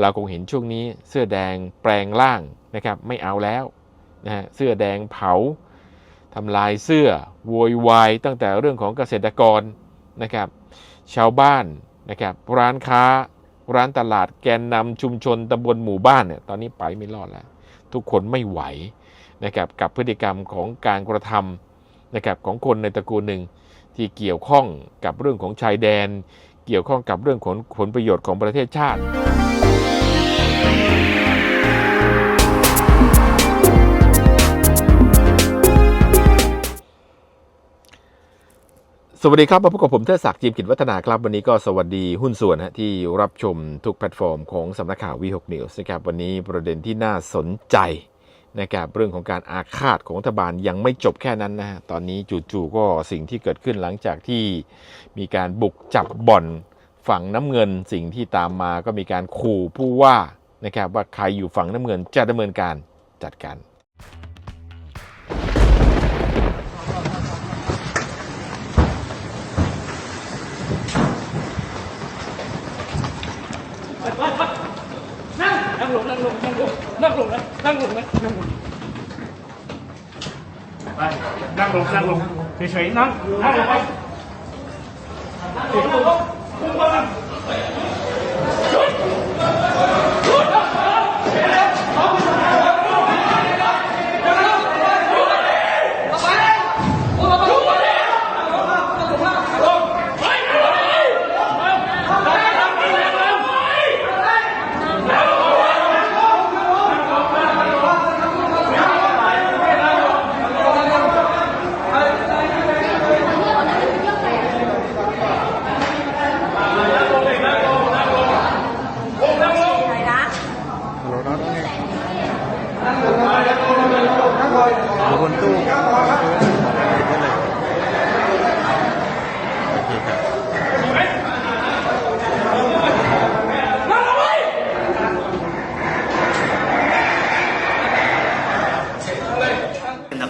เราคงเห็นช่วงนี้เสื้อแดงแปลงร่างนะครับไม่เอาแล้วนะฮะเสื้อแดงเผาทำลายเสื้อโวยวายตั้งแต่เรื่องของเกษตรกรนะครับชาวบ้านนะครับร้านค้าร้านตลาดแกนนำชุมชนตำบลหมู่บ้านเนี่ยตอนนี้ไปไม่รอดแล้ว ทุกคนไม่ไหวนะครับกับพฤติกรรมของการกระทำนะครับของคนในตระกูลหนึ่งที่เกี่ยวข้องกับเรื่องของชายแดน เกี่ยวข้องกับเรื่องของผลประโยชน์ของประเทศชาติ สวัสดีครับมาพบกับผมเทศศักดิ์จิมกิจวัฒนาครับ วันนี้ก็สวัสดีหุ้นส่วนฮะที่รับชมทุกแพลตฟอร์มของสำนักข่าววีหกนิวส์นะครับวันนี้ประเด็นที่น่าสนใจนะครับเรื่องของการอาฆาตของรัฐบาลยังไม่จบแค่นั้นนะฮะตอนนี้จู่ๆก็สิ่งที่เกิดขึ้นหลังจากที่มีการบุกจับบ่อนฝั่งน้ำเงิน สิ่งที่ตามมาก็มีการขู่ผู้ว่านะครับว่าใครอยู่ฝั่งน้ำเงินจะดำเนินการจัดการ นั่งลงนั่งลงนั่งลงนั่งลงนะนั่งลงนะนั่งลงไปนั่งลงนั่งลงเฉยๆนั่งนั่งลงไปนั่งลงพุ่งมานั่ง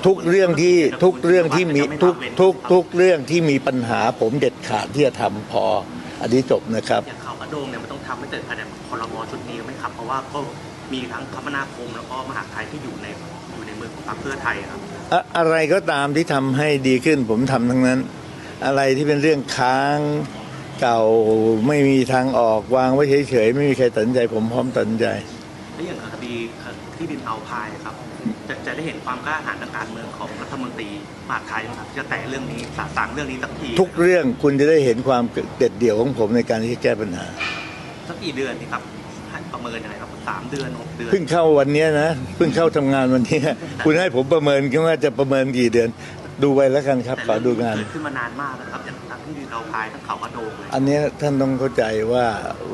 ทุกเรื่องที่ทุกเรื่องที่มีทุกทุกทุกเรื่องที่มีปัญหาผมเด็ดขาดที่จะทำพอ อันนี้จบนะครับอย่างข่าวกระโดงเนี่ยมันต้องทำให้เกิดภายในคอรมอชุดนี้ไหมครับ เพราะว่าก็มีทั้งคมนาคมแล้วก็มหาดไทยที่อยู่ในอยู่ในมือของพรรคเพื่อไทยครับอะอะไรก็ตามที่ทำให้ดีขึ้นผมทำทั้งนั้น อะไรที่เป็นเรื่องค้างเก่าไม่มีทางออกวางไว้เฉยๆไม่มีใครตัดสินใจผมพร้อมตัดสินใจและอย่างคดีที่ดินเอาพายครับ จะจะได้เห็นความกล้าหาญทางการเมืองของรัฐมนตรีมหาดไทยนะครับจะแตะเรื่องนี้สาสางเรื่องนี้สักทีทุกเรื่องคุณจะได้เห็นความเด็ดเดี่ยวของผมในการที่จะแก้ปัญหา สักกี่เดือนนี่ครับให้ประเมินยังไงครับสามเดือนหกเดือนเพิ่งเข้าวันเนี้ยนะเพิ่งเข้าทำงานวันเนี้ยคุณให้ผมประเมินกันว่าจะประเมินกี่เดือน ดูไว้แล้วกันครับแต่ขอดูงานเกิดขึ้นมานานมากนะครับอย่างทั้งที่ดินเอาพายทั้งเขากระโดงเลยอันเนี้ยท่านต้องเข้าใจว่า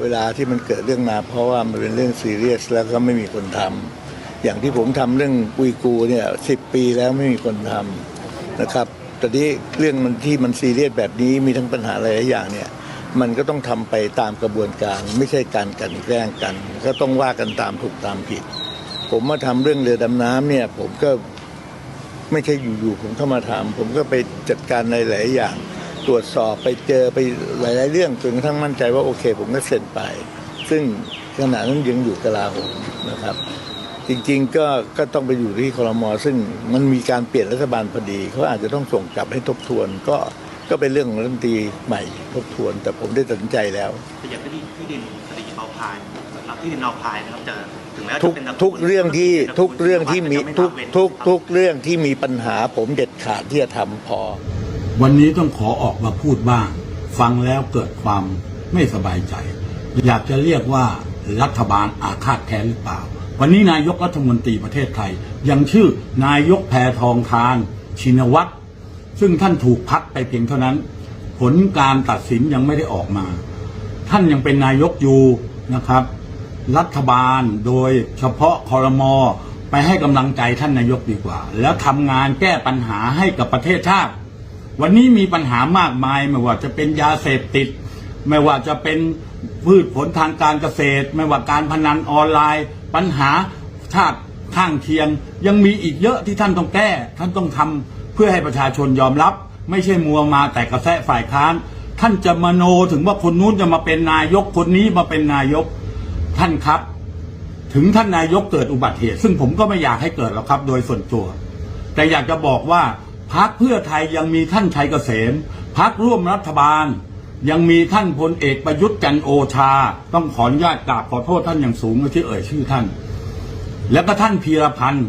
เวลาที่มันเกิดเรื่องมาเพราะว่ามันเป็นเรื่องซีเรียสแล้วก็ไม่มีคนทำ อย่างที่ผมทำเรื่องอุยกูเนี่ยสิปีแล้วไม่มีคนทำนะครับแต่ที่เรื่องมันที่มันซีเรียสแบบนี้มีทั้งปัญหาหลายอย่างเนี่ยมันก็ต้องทำไปตามกระบวนการ ไม่ใช่การกันแกล้งกัน ก็ต้องว่ากันตามถูกตามผิด ผมมาทำเรื่องเรือดำน้ำเนี่ยผมก็ไม่ใช่อยู่ๆผมเข้ามาทำผมก็ไปจัดการในหลายอย่าง ตรวจสอบไปเจอไปหลาย ๆ เรื่องจนกระทั่งมั่นใจว่าโอเค ผมก็เซ็นไป ซึ่งขณะนั้นยังอยู่กลาโหมนะครับ จริงๆก็ก็ต้องไปอยู่ที่คอรมอซึ่งมันมีการเปลี่ยนรัฐบาลพอดีเขาอาจจะต้องส่งกลับให้ทบทวน ก็ก็เป็นเรื่องของรัฐมนตรีใหม่ทบทวน แต่ผมได้ตัดสินใจแล้ว แต่อย่างที่ที่ดินคดีเอาพายรับที่ดินเอาพายนะครับจะถึงแม้ทุจะกเป็นนามทุกเรื่องที่ป็นนามทุกเรื่องที่มีแต่ทุกจะไละเว้นทุกทุกเรื่องที่มีปัญหา ผมเด็ดขาดที่จะทำพอ วันนี้ต้องขอออกมาพูดบ้าง ฟังแล้วเกิดความไม่สบายใจ อยากจะเรียกว่ารัฐบาลอาฆาตแค้นหรือเปล่า วันนี้นายกรัฐมนตรีประเทศไทย ยังชื่อนายกแพทองทานชินวัตรซึ่งท่านถูกพักไปเพียงเท่านั้น ผลการตัดสินยังไม่ได้ออกมา ท่านยังเป็นนายกอยู่นะครับ รัฐบาลโดยเฉพาะคอรมอไปให้กำลังใจท่านนายกดีกว่า แล้วทำงานแก้ปัญหาให้กับประเทศชาติ วันนี้มีปัญหามากมายไม่ว่าจะเป็นยาเสพติด ไม่ว่าจะเป็นพืชผลทางการเกษตร ไม่ว่าการพนันออนไลน์ ปัญหาชาติข้างเคียง ยังมีอีกเยอะที่ท่านต้องแก้ ท่านต้องทำเพื่อให้ประชาชนยอมรับ ไม่ใช่มัวมาแต่กระแสฝ่ายค้าน ท่านจะมโนถึงว่าคนนู้นจะมาเป็นนายกคนนี้มาเป็นนายกท่านครับ ถึงท่านนายกเกิดอุบัติเหตุ ซึ่งผมก็ไม่อยากให้เกิดหรอกครับ โดยส่วนตัว แต่อยากจะบอกว่าพักเพื่อไทยยังมีท่านชัยเกษมพักร่วมรัฐบาล ยังมีท่านพลเอกประยุทธ์จันโอชา ต้องขออนุญาตกราบขอโทษท่านอย่างสูงที่เอ่ยชื่อท่าน แล้วก็ท่านพีรพันธ์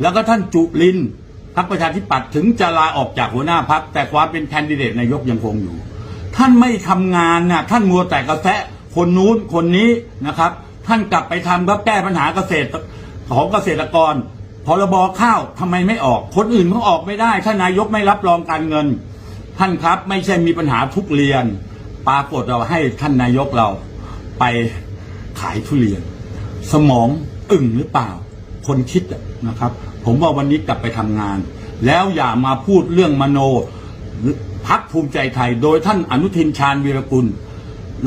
แล้วก็ท่านจุลินทร์พรรคประชาธิปัตย์ถึงจะลาออกจากหัวหน้าพักแต่ความเป็นแคนดิเดตนายกยังคงอยู่ ท่านไม่ทำงานนะท่านมัวแต่กระแสคนนู้นคนนี้นะครับ ท่านกลับไปทำก็แก้ปัญหาเกษตรของเกษตรกรพรบข้าวทำไมไม่ออก คนอื่นเขาออกไม่ได้ ถ้านายกไม่รับรองการเงิน ท่านครับไม่ใช่มีปัญหาทุกเรียน ปรากฏเราให้ท่านนายกเราไปขายทุเรียน สมองอึ่งหรือเปล่า คนคิดนะครับ ผมว่าวันนี้กลับไปทำงาน แล้วอย่ามาพูดเรื่องมโนพักภูมิใจไทย โดยท่านอนุทินชาญวีรกุล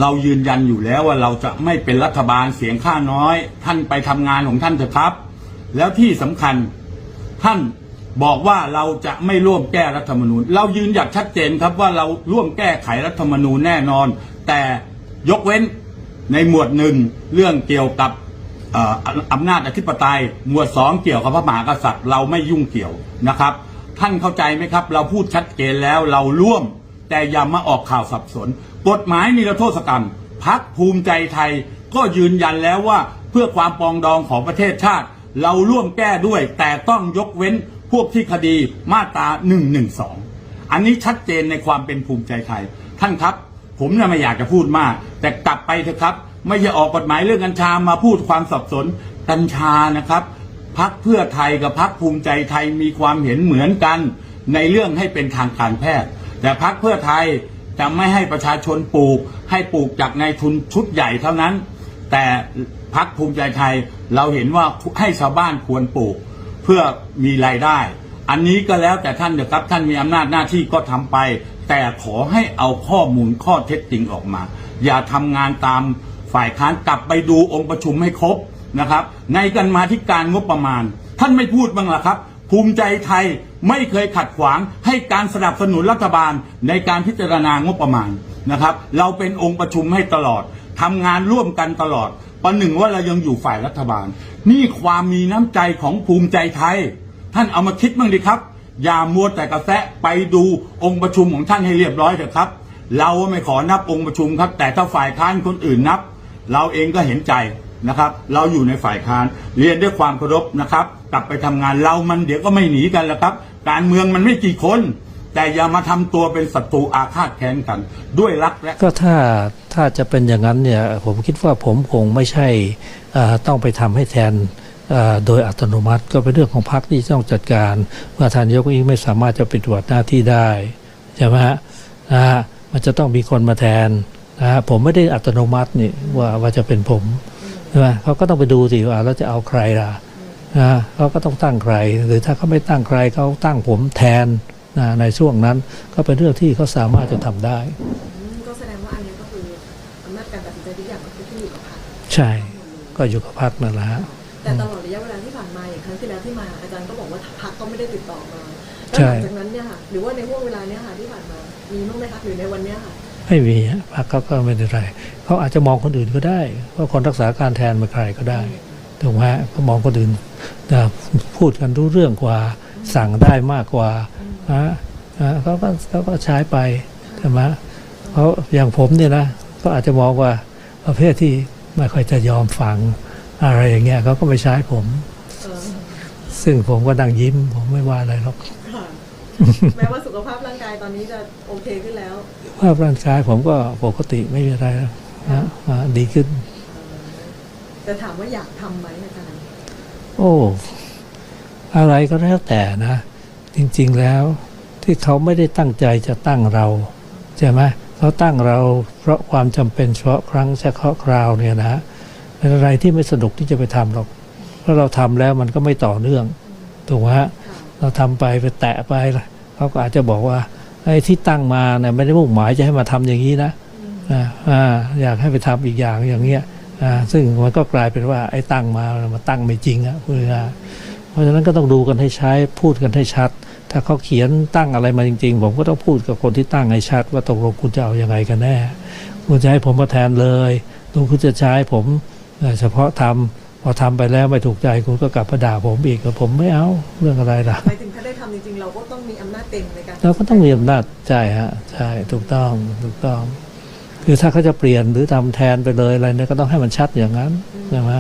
เรายืนยันอยู่แล้วว่าเราจะไม่เป็นรัฐบาลเสียงข้าน้อย ท่านไปทำงานของท่านเถอะครับ แล้วที่สำคัญท่าน บอกว่าเราจะไม่ร่วมแก้รัฐธรรมนูญ เรายืนหยัดชัดเจนครับว่าเราร่วมแก้ไขรัฐธรรมนูญแน่นอน แต่ยกเว้นในหมวดหนึ่งเรื่องเกี่ยวกับอออำนาจอธิปไตย หมวดสองเกี่ยวกับพระมหากษัตริย์ เราไม่ยุ่งเกี่ยวนะครับ ท่านเข้าใจไหมครับ เราพูดชัดเจนแล้วเราร่วม แต่อย่ามาออกข่าวสับสน กฎหมายนิรโทษกรรมพักภูมิใจไทยก็ยืนยันแล้วว่าเพื่อความปองดองของประเทศชาติ เราร่วมแก้ด้วย แต่ต้องยกเว้น พวกที่คดีมาตรา1นึอันนี้ชัดเจนในความเป็นภูมิใจไทย ท่านครับ ผมเนี่ยไม่อยากจะพูดมาก แต่กลับไปเถอะครับ ไม่ใช่ออกกฎหมายเรื่องกัญชามาพูดความสับสนกัญชานะครับพักเพื่อไทยกับพักภูมิใจไทยมีความเห็นเหมือนกันในเรื่องให้เป็นทางการแพทย์ แต่พักเพื่อไทยจะไม่ให้ประชาชนปลูก ให้ปลูกจากนายทุนชุดใหญ่เท่านั้น แต่พักภูมิใจไทยเราเห็นว่าให้ชาวบ้านควรปลูก เพื่อมีรายได้ อันนี้ก็แล้วแต่ท่านเถอะครับท่านมีอำนาจหน้าที่ก็ทำไป แต่ขอให้เอาข้อมูลข้อเท็จจริงออกมา อย่าทำงานตามฝ่ายค้านกลับไปดูองค์ประชุมให้ครบนะครับ ในกันมาที่การงบประมาณ ท่านไม่พูดบ้างล่ะครับ ภูมิใจไทยไม่เคยขัดขวางให้การสนับสนุนรัฐบาลในการพิจารณางบประมาณนะครับ เราเป็นองค์ประชุมให้ตลอดทำงานร่วมกันตลอด ประหนึ่งว่าเรายังอยู่ฝ่ายรัฐบาล นี่ความมีน้ำใจของภูมิใจไทย ท่านเอามาคิดบ้างดิครับ อย่ามัวแต่กระแสะไปดูองค์ประชุมของท่านให้เรียบร้อยเถอะครับ เราไม่ขอนับองค์ประชุมครับ แต่ถ้าฝ่ายค้านคนอื่นนับ เราเองก็เห็นใจนะครับ เราอยู่ในฝ่ายค้านเรียนด้วยความเคารพนะครับ กลับไปทำงานเรามันเดี๋ยวก็ไม่หนีกันแล้วครับ การเมืองมันไม่กี่คน แต่อย่ามาทำตัวเป็นศัตรูอาฆาตแค้นกัน ด้วยรักและก็ถ้าถ้าจะเป็นอย่างนั้นเนี่ยผมคิดว่าผมคงไม่ใช่ต้องไปทำให้แทนโดยอัตโนมัติก็เป็นเรื่องของพรรคที่ต้องจัดการเมื่อทานยกเองไม่สามารถจะปฏิบัติหน้าที่ได้ใช่ไหมฮะนะฮะมันจะต้องมีคนมาแทนนะฮะผมไม่ได้อัตโนมัตินี่ว่าว่าจะเป็นผมใช่ไหมเขาก็ต้องไปดูสิว่าแล้วจะเอาใครล่ะนะเขาก็ต้องตั้งใคร หรือถ้าเขาไม่ตั้งใครเขาตั้งผมแทน นะในช่วงนั้นก็เป็นเรื่องที่เขาสามารถจะทำได้ก็แสดงว่าอันนี้ก็คืออำนาจการตัดสินใจทุกอย่างก็คือขึ้นอยู่กับพรรคใช่ ก็อยู่กับพักนั่นแหละฮะแต่ตลอดระยะเวลาที่ผ่านมาอย่างครั้งที่แล้วที่มาอาจารย์ก็บอกว่าพรรคก็ไม่ได้ติดต่อมาแล้วใช่หลังจากนั้นเนี่ยค่ะหรือว่าในห่วงเวลาเนี้ยค่ะที่ผ่านมามีบ้างไหมคะหรือในวันเนี้ยค่ะไม่มีฮะพักเขาก็ไม่ได้ไรเขาอาจจะมองคนอื่นก็ได้ว่าคนรักษาการแทนเป็นใครก็ได้ถูกไหมฮะเขามองคนอื่นนะพูดกันรู้เรื่องกว่าสั่งได้มากกว่า นะนะเขาก็เขาก็ใช้ไปใช่ไหมเพราะอย่างผมเนี่ยนะก็อาจจะมองว่าประเภทที่ไม่ค่อยจะยอมฟังอะไรอย่างเงี้ยเขาก็ไม่ใช้ผมเออซึ่งผมก็ดังยิ้ม ผมไม่ว่าอะไรหรอกค่ะแม้ว่าสุขภาพร่างกายตอนนี้จะโอเคขึ้นแล้วภาพร่างกายผมก็ปกติไม่มีอะไรแล้วนะอ่าดีขึ้นแต่ถามว่าอยากทำไหมอาจารย์โอ้ อะไรก็แล้วแต่นะ จริงๆแล้ว ที่เขาไม่ได้ตั้งใจจะตั้งเราใช่ไหมเขาตั้งเราเพราะความจำเป็นเฉพาะครั้งเฉพาะคราวเนี่ยนะเป็นอะไรที่ไม่สนุกที่จะไปทำหรอก เพราะเราทำแล้วมันก็ไม่ต่อเนื่องถูกไหมฮะค่ะเราทำไปไปแตะไปเขาก็อาจจะบอกว่าไอ้ที่ตั้งมาเนี่ยไม่ได้มุ่งหมายจะให้มาทำอย่างนี้นะอ่าอ่าอยากให้ไปทำอีกอย่างอย่างเงี้ยอ่าซึ่งมันก็กลายเป็นว่าไอ้ตั้งมามาตั้งไม่จริงอะพูดง่ายๆ เพราะฉะนั้นก็ต้องดูกันให้ใช้พูดกันให้ชัด ถ้าเขาเขียนตั้งอะไรมาจริง ๆ ผมก็ต้องพูดกับคนที่ตั้งให้ชัด ว่าตกลงคุณจะเอาอยัางไงกันแน่ คุณจะให้ผมมาแทนเลยหรือคุณจะใช้ผมเอ่อเฉพาะทำพอทำไปแล้วไม่ถูกใจคุณก็กลับมาด่าผมอีกแล้วผมไม่เอาเรื่องอะไรล่ะหมายถึงถ้าได้ทำจริงๆเราก็ต้องมีอำนาจเต็มในการเราก็ต้องมีอำนาจใช่ฮะใช่ถูกต้องถูกต้อง คือถ้าเขาจะเปลี่ยนหรือทำแทนไปเลยอะไรเนี่ยก็ต้องให้มันชัดอย่างนั้นใช่ไหม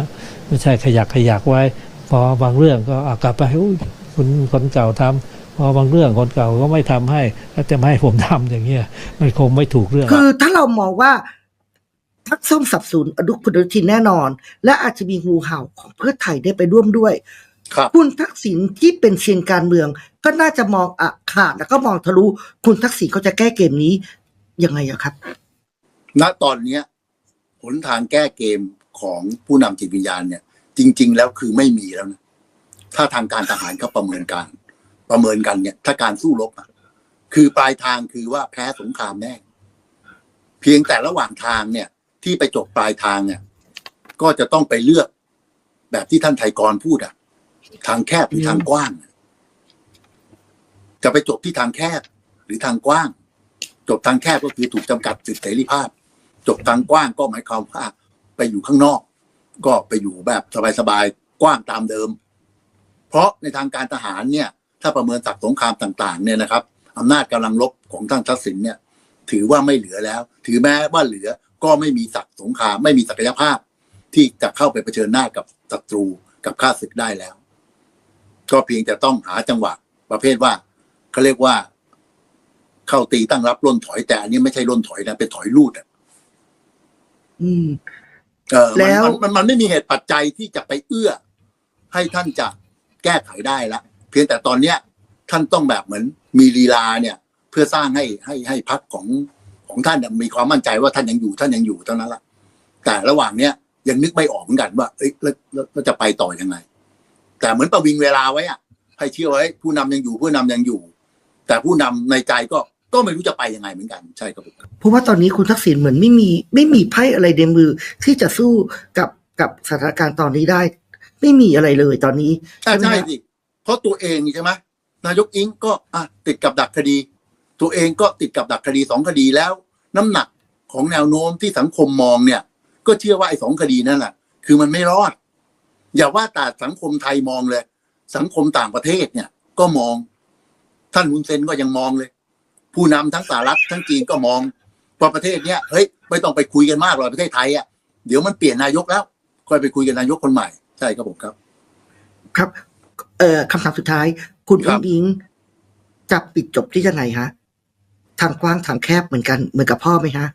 ไม่ใช่ขยักขยักไว้ พอบางเรื่องก็เอากลับไปอุ้ยคุณคนเก่าทำพอบางเรื่องคนเก่าก็ไม่ทำให้แล้วจะมาให้ผมทำอย่างเงี้ยมันคงไม่ถูกเรื่อง คือถ้าเรามองว่าทักส้มสับสนอดุคุณอนุทินแน่นอน และอาจจะมีงูเห่าของเพื่อไทยได้ไปร่วมด้วยครับคุณทักษิณที่เป็นเชียนการเมือง ก็น่าจะมองอะขาดแล้วก็มองทะลุคุณทักษิณเขาจะแก้เกมนี้ยังไงอะครับ ณตอนเนี้ยหนทางแก้เกมของผู้นำจิตวิญญาณเนี่ย จริง ๆ แล้วคือไม่มีแล้วนะถ้าทางการทหารเขาประเมินการ ประเมินกันเนี่ย ถ้าการสู้รบอะคือปลายทางคือว่าแพ้สงครามแน่เพียงแต่ระหว่างทางเนี่ย ที่ไปจบปลายทางเนี่ย ก็จะต้องไปเลือกแบบที่ท่านไทยกรพูดอะทางแคบหรือทางกว้าง จะไปจบที่ทางแคบหรือทางกว้าง จบทางแคบก็คือถูกจำกัดสิทธิเสรีภาพ จบทางกว้างก็หมายความว่าไปอยู่ข้างนอก ก็ไปอยู่แบบสบายๆกว้างตามเดิม เพราะในทางการทหารเนี่ย ถ้าประเมินศักดิ์สงครามต่างๆ เนี่ยนะครับอำนาจกำลังรบของท่านทักษิณเนี่ย ถือว่าไม่เหลือแล้ว ถือแม้ว่าเหลือก็ไม่มีศักดิ์สงครามไม่มีศักยภาพ ที่จะเข้าไปเผชิญหน้ากับศัตรูกับข้าศึกได้แล้ว ก็เพียงแต่ต้องหาจังหวะประเภทว่าเขาเรียกว่าเข้าตีตั้งรับล่นถอยแต่อันนี้ไม่ใช่ล่นถอยนะเป็นถอยลูดอะ อืม เออมันแล้วมันมันมันไม่มีเหตุปัจจัยที่จะไปเอื้อ ให้ท่านจะแก้ไขได้ละเพียงแต่ตอนเนี้ยท่านต้องแบบเหมือนมีลีลาเนี่ย เพื่อสร้างให้ให้ให้พักของของท่านน่ะมีความมั่นใจว่าท่านยังอยู่ท่านยังอยู่เท่านั้นละแต่ระหว่างเนี้ยยังนึกไม่ออกเหมือนกันว่าเอ้ยแล้วแล้วแล้วจะไปต่อยังไง แต่เหมือนประวิงเวลาไว้อะให้เชื่อไว้ ผู้นำยังอยู่ผู้นำยังอยู่ แต่ผู้นำในใจก็ ก็ไม่รู้จะไปยังไงเหมือนกันใช่ครับผมเพราะว่าตอนนี้คุณทักษิณเหมือนไม่มีไม่มีไพ่อะไรในมือที่จะสู้กับกับสถานการณ์ตอนนี้ได้ ไม่มีอะไรเลยตอนนี้ใช่ไหมใช่ฮะสิเพราะตัวเองนี่ใช่ไหมนายกอิงก็อะติดกับดักคดี ตัวเองก็ติดกับดักคดีสองคดีแล้ว น้ำหนักของแนวโน้มที่สังคมมองเนี่ย ก็เชื่อว่าไอ้สองคดีนั่นแหละคือมันไม่รอด อย่าว่าแต่สังคมไทยมองเลย สังคมต่างประเทศเนี่ย ก็มอง ท่านฮุนเซนก็ยังมองเลย ผู้นำทั้งสหรัฐทั้งจีนก็มองว่าประเทศเนี้ยเฮ้ยไม่ต้องไปคุยกันมากหรอกประเทศไทยอะเดี๋ยวมันเปลี่ยนนายกแล้ว ค่อยไปคุยกับนายกคนใหม่ ใช่ครับผมครับ ครับ เอ่อคำถามสุดท้าย คุณครัอิบงอิงจะปิดจบที่ยังไงฮะทางกว้างทางแคบเหมือนกันเหมือนกับพ่อไหมฮะ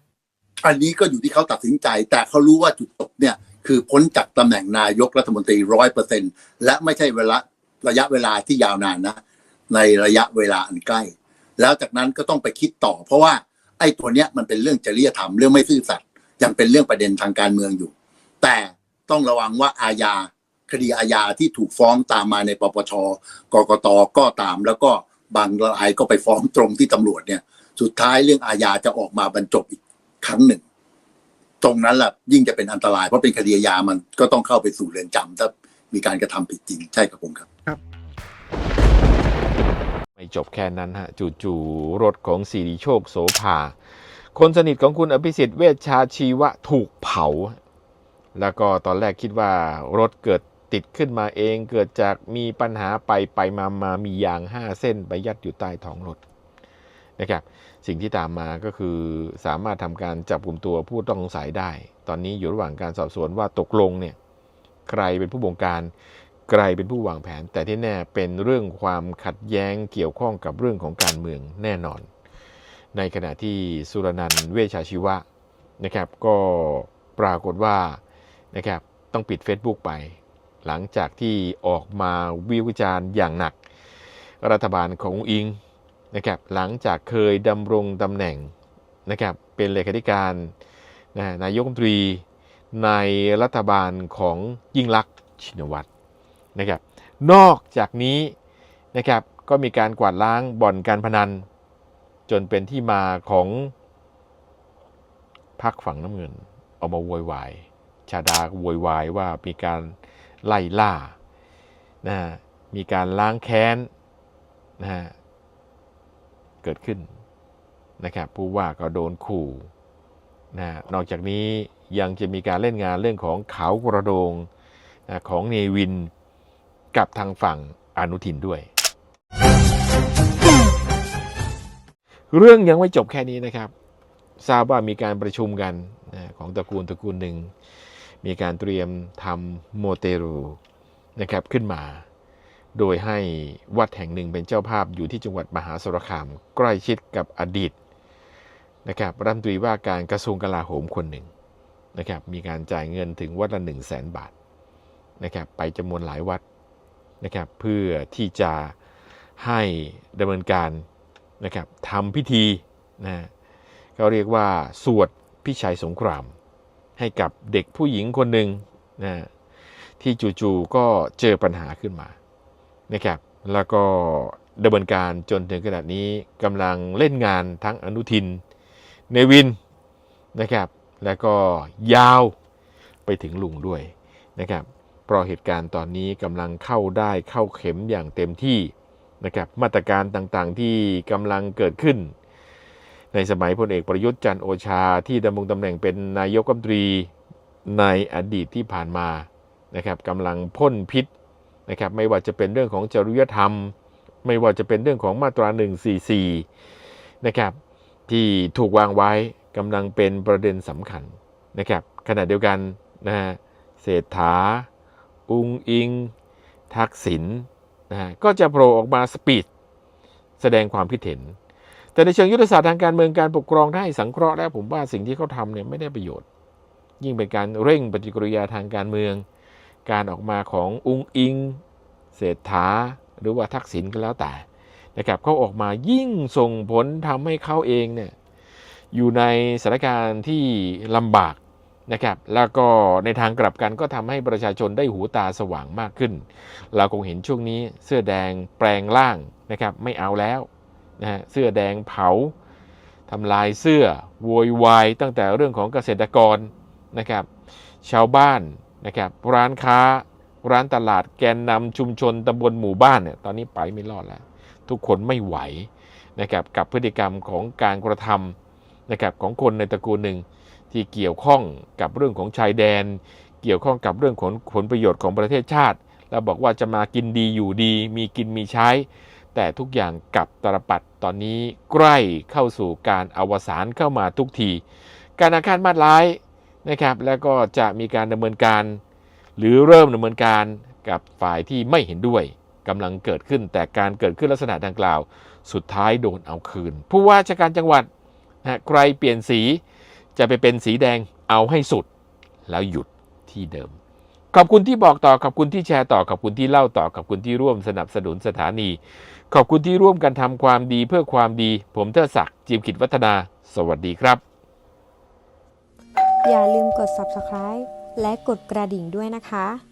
อันนี้ก็อยู่ที่เขาตัดสินใจ แต่เขารู้ว่าจุดจบเนี่ย คือพ้นจากตำแหน่งนายกรัฐมนตรีร้อยเปอร์เซ็นและไม่ใช่เวลาระยะเวลาที่ยาวนานนะ ในระยะเวลาอันใกล้ แล้วจากนั้นก็ต้องไปคิดต่อ เพราะว่าไอ้ตัวเนี้ยมันเป็นเรื่องจริยธรรมเรื่องไม่ซื่อสัตย์ยังเป็นเรื่องประเด็นทางการเมืองอยู่ แต่ต้องระวังว่าอาญาคดีอาญาที่ถูกฟ้องตามมาในปปชกกตก็ตาม แล้วก็บางรายก็ไปฟ้องตรงที่ตำรวจเนี่ย สุดท้ายเรื่องอาญาจะออกมาบรรจบอีกครั้งหนึ่ง ตรงนั้นแหละยิ่งจะเป็นอันตรายเพราะเป็นคดีอาญามันก็ต้องเข้าไปสู่เรือนจำถ้ามีการกระทำผิดจริง ใช่ครับผมครับ ไม่จบแค่นั้นฮะจู่ๆรถของสิริโชคโสภา คนสนิทของคุณอภิสิทธิ์เวชชาชีวะถูกเผา แล้วก็ตอนแรกคิดว่ารถเกิดติดขึ้นมาเองเกิดจากมีปัญหาไปไปมามามียางห้าเส้นไปยัดอยู่ใต้ท้องรถนะครับสิ่งที่ตามมาก็คือสามารถทำการจับกลุ่มตัวผู้ต้องสงสัยได้ ตอนนี้อยู่ระหว่างการสอบสวนว่าตกลงเนี่ยใครเป็นผู้บงการ ใครเป็นผู้วางแผน แต่ที่แน่เป็นเรื่องความขัดแย้งเกี่ยวข้องกับเรื่องของการเมืองแน่นอน ในขณะที่สุรนันท์เวชาชีวะนะครับ ก็ปรากฏว่านะครับต้องปิด Facebook ไป หลังจากที่ออกมาวิวิจารณ์อย่างหนัก รัฐบาลขององอิงนะครับหลังจากเคยดำรงตำแหน่งนะครับเป็นเลขาธิการนายกรัฐมนตรีในรัฐบาลของยิ่งลักษณ์ชินวัตร นะครับนอกจากนี้นะครับก็มีการกวาดล้างบ่อนการพนัน จนเป็นที่มาของพักฝั่งน้ำเงินออกมาโวยวายชาดาโวยวายว่ามีการไล่ล่านะมีการล้างแค้นนะฮะเกิดขึ้นนะครับผู้ว่าก็โดนขู่นะฮะนอกจากนี้ยังจะมีการเล่นงานเรื่องของเขากระโดงนะของเนวิน กับทางฝั่งอนุทินด้วย เรื่องยังไม่จบแค่นี้นะครับ ทราบว่ามีการประชุมกันของตระกูลตระกูลหนึ่ง มีการเตรียมทำโมเตรูนะครับขึ้นมา โดยให้วัดแห่งหนึ่งเป็นเจ้าภาพอยู่ที่จังหวัดมหาสารคามใกล้ชิดกับอดีตนะครับรัฐมนตรีว่าการกระทรวงกลาโหมคนหนึ่งนะครับมีการจ่ายเงินถึงวัดละ1 0 0 0 0แสนบาทนะครับไปจำนวนหลายวัด นะครับเพื่อที่จะให้ดำเนินการนะครับทำพิธีนะเขาเรียกว่าสวดพิชัยสงคราม ให้กับเด็กผู้หญิงคนหนึ่งนะที่จู่ๆก็เจอปัญหาขึ้นมานะครับแล้วก็ดำเนินการจนถึงขนาดนี้กำลังเล่นงานทั้งอนุทิน เนวินนะครับ แล้วก็ยาวไปถึงลุงด้วยนะครับ เพราะเหตุการณ์ตอนนี้กำลังเข้าได้เข้าเข็มอย่างเต็มที่นะครับมาตรการต่างๆที่กำลังเกิดขึ้น ในสมัยพลเอกประยุทธ์จันโอชาที่ดำรงตำแหน่งเป็นนายกรัฐมนตรีในอดีตที่ผ่านมานะครับกำลังพ่นพิษนะครับไม่ว่าจะเป็นเรื่องของจริยธรรม ไม่ว่าจะเป็นเรื่องของมาตรา 144นะครับที่ถูกวางไว้กำลังเป็นประเด็นสำคัญนะครับขณะเดียวกันนะฮะเศรษฐา อุงอิง ทักษิณนะฮะก็จะโผล่ออกมาสปีดแสดงความคิดเห็น แต่ในเชิงยุทธศาสตร์ทางการเมืองการปกครองถ้าให้สังเคราะห์แล้วผมว่าสิ่งที่เขาทำเนี่ยไม่ได้ประโยชน์ ยิ่งเป็นการเร่งปฏิกิริยาทางการเมือง การออกมาของอุงอิง เศรษฐา หรือว่าทักษิณก็แล้วแต่นะครับเขาออกมายิ่งส่งผลทำให้เขาเองเนี่ยอยู่ในสถานการณ์ที่ลำบาก นะครับแล้วก็ในทางกลับกันก็ทำให้ประชาชนได้หูตาสว่างมากขึ้น เราคงเห็นช่วงนี้เสื้อแดงแปลงร่างนะครับไม่เอาแล้วนะฮะเสื้อแดงเผาทำลายเสื้อโวยวายตั้งแต่เรื่องของเกษตรกรนะครับชาวบ้านนะครับร้านค้าร้านตลาดแกนนำชุมชนตำบลหมู่บ้านเนี่ยตอนนี้ไปไม่รอดแล้ว ทุกคนไม่ไหวนะครับกับพฤติกรรมของการกระทำนะครับของคนในตระกูลหนึ่ง ที่เกี่ยวข้องกับเรื่องของชายแดน เกี่ยวข้องกับเรื่องของผลประโยชน์ของประเทศชาติแล้วบอกว่าจะมากินดีอยู่ดี มีกินมีใช้ แต่ทุกอย่างกับตรปัดตอนนี้ใกล้เข้าสู่การอวสานเข้ามาทุกที การอาฆาตมาดร้ายนะครับ แล้วก็จะมีการดำเนินการ หรือเริ่มดำเนินการกับฝ่ายที่ไม่เห็นด้วยกำลังเกิดขึ้นแต่การเกิดขึ้นลักษณะดังกล่าว สุดท้ายโดนเอาคืน ผู้ว่าราชการจังหวัดนะใครเปลี่ยนสี จะไปเป็นสีแดงเอาให้สุด แล้วหยุดที่เดิม ขอบคุณที่บอกต่อขอบคุณที่แชร์ต่อขอบคุณที่เล่าต่อขอบคุณที่ร่วมสนับสนุนสถานี ขอบคุณที่ร่วมกันทำความดีเพื่อความดี ผมเทดศักดิ์จิมขิดวัฒนา สวัสดีครับ อย่าลืมกด subscribe และกดกระดิ่งด้วยนะคะ